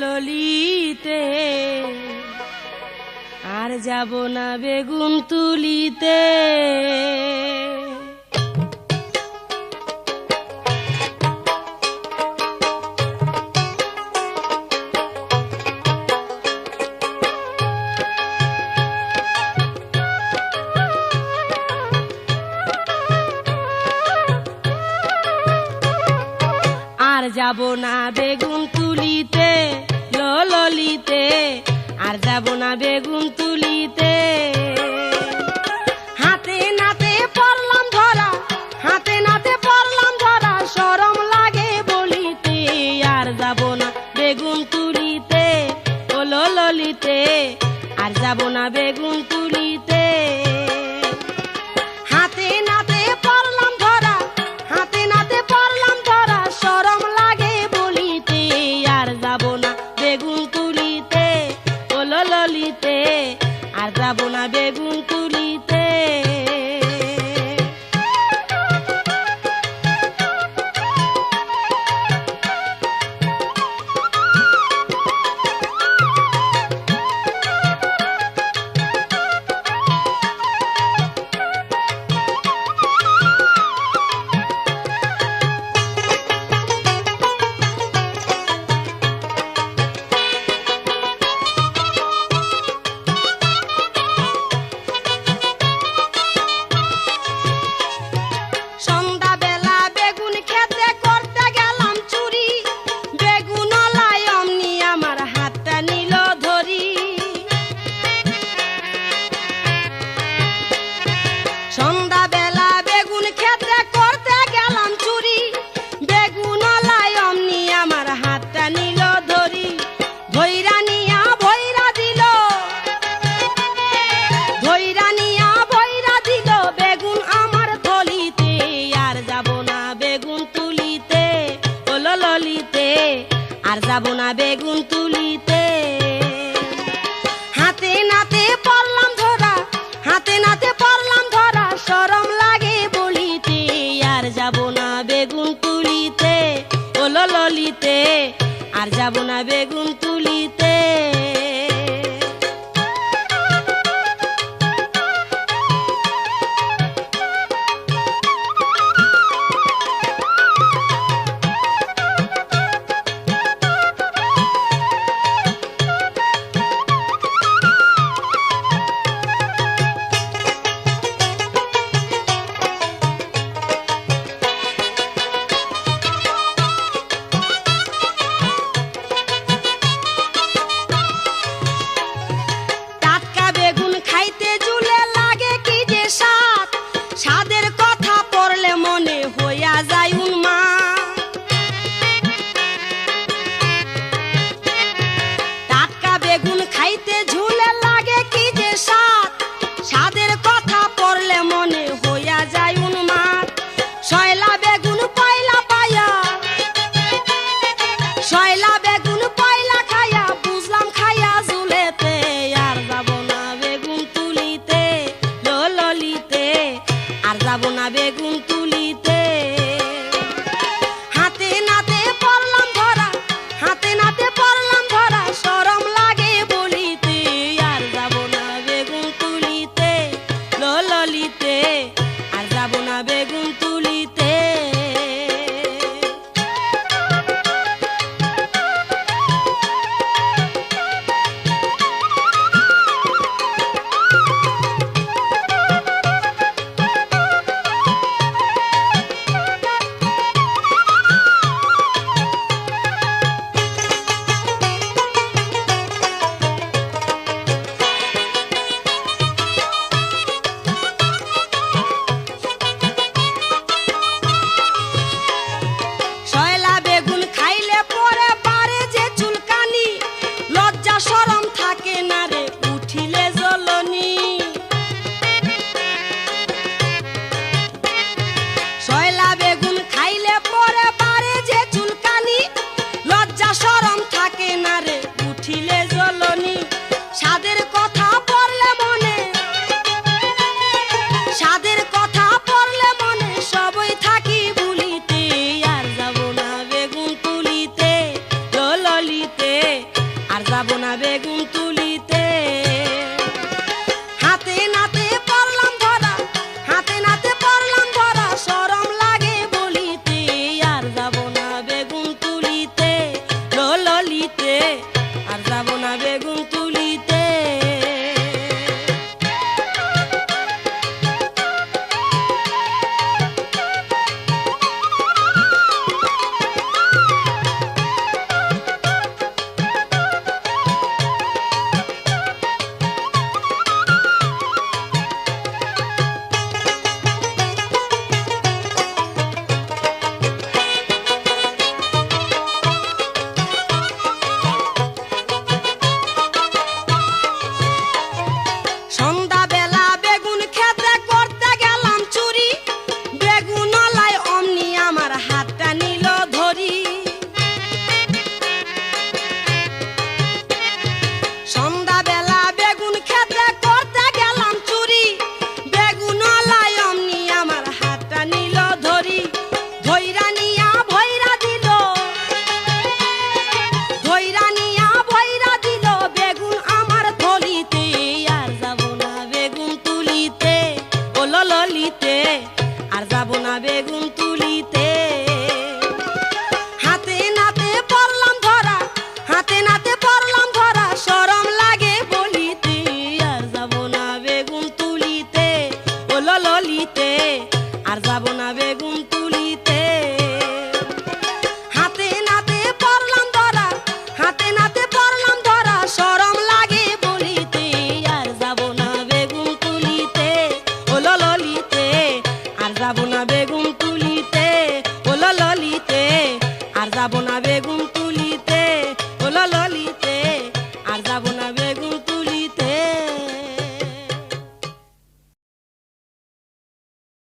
ললিতে আর যাব না বেগুন তুলিতে। আর যাব না বেগুন লিতে বাড়িতে ললিতে আর যাব না বেগুন তুলিতে। আর যাব না বেগুন তুলিতে। হাতে নাতে পড়লাম ধরা, হাতে নাতে পড়লাম ধরা সরম লাগে বলিতে। আর যাব না বেগুন তুলিতে, ও ললিতে। আর যাব না বেগুন তুলিতে